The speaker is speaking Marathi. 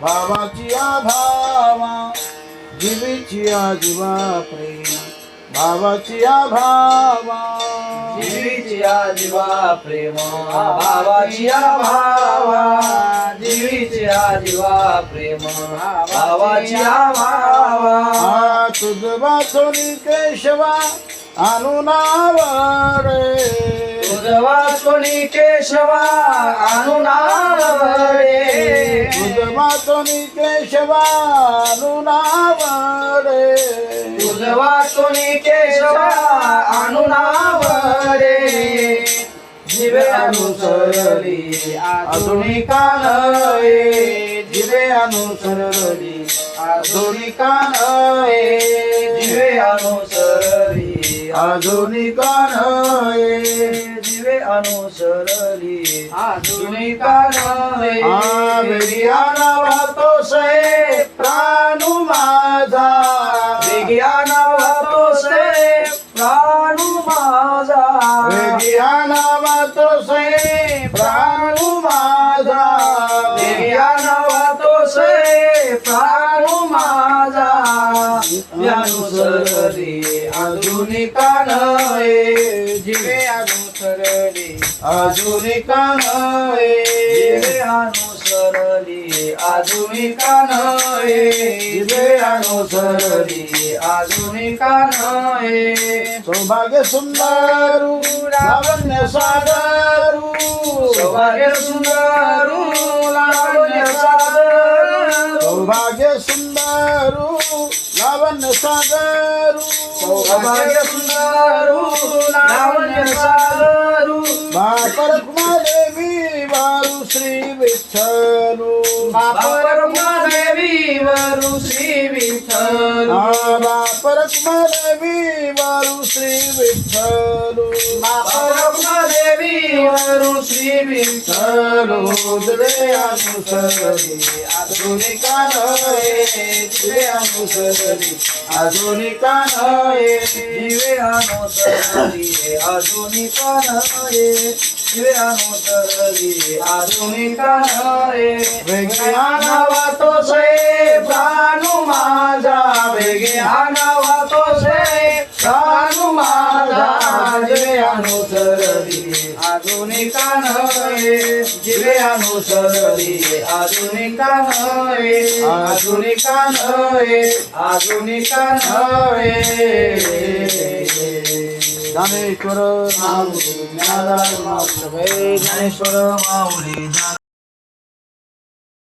भावाची भावा जीवीची जीवा प्रेम. भावाची भावा जीवीची जीवा प्रेम. भावाची भावा जीवीची जीवा प्रेम. भावाची भावा आ तुझ वाचोनी केशवा अनुनावरे तुझवा कोणी केशवा अनुनावरे तुझ वाचोनी केशवा अनुनावरे तुझवा कोणी केशवा अनुनावरे जिवे अनुसरली आधुनिका कानये जिवे अनुसरली आधुनिका कानये जिवे अनुसरली आधुनिका कानये अनुसरली। आ विज्ञान वाहतो से प्राणू माझा। विज्ञान वाहतो से प्राणू माझा। विज्ञान वाहतो से प्राणू माझा। विज्ञान वाहतो से प्राणू माझा। अनुसरली आधुनिका नये जिवे अनुसरली। आधुनिका नये जीवे अनुसरली आधुनिका नये जिवे अनुसरली आधुनिका नये सौभाग्य सुंदरू लावण्य सागरू सौभाग्य सुंदरू लावण्य सागर सौभाग्य सुंदरू लावण्य सागरू सौभाग्य సేవించను బాపరకుమాదేవి వారు సేవించను బాపరకుమాదేవి వారు సేవించను బాపరకుమా श्री विठ्ठल दिवे अनुसरली आधुनिका नये दिवे अनुसरली आधुनिका नये दिवे अनुसरली आधुनिका नये दिवे अनुसरली आधुनिका नये विज्ञान वातो से प्राण. दिवे अनुसरली आधुनिका नये आधुनिका नये आधुनिका नये ज्ञानेश्वर माऊली ज्ञानदार माऊली ज्ञानेश्वर माऊली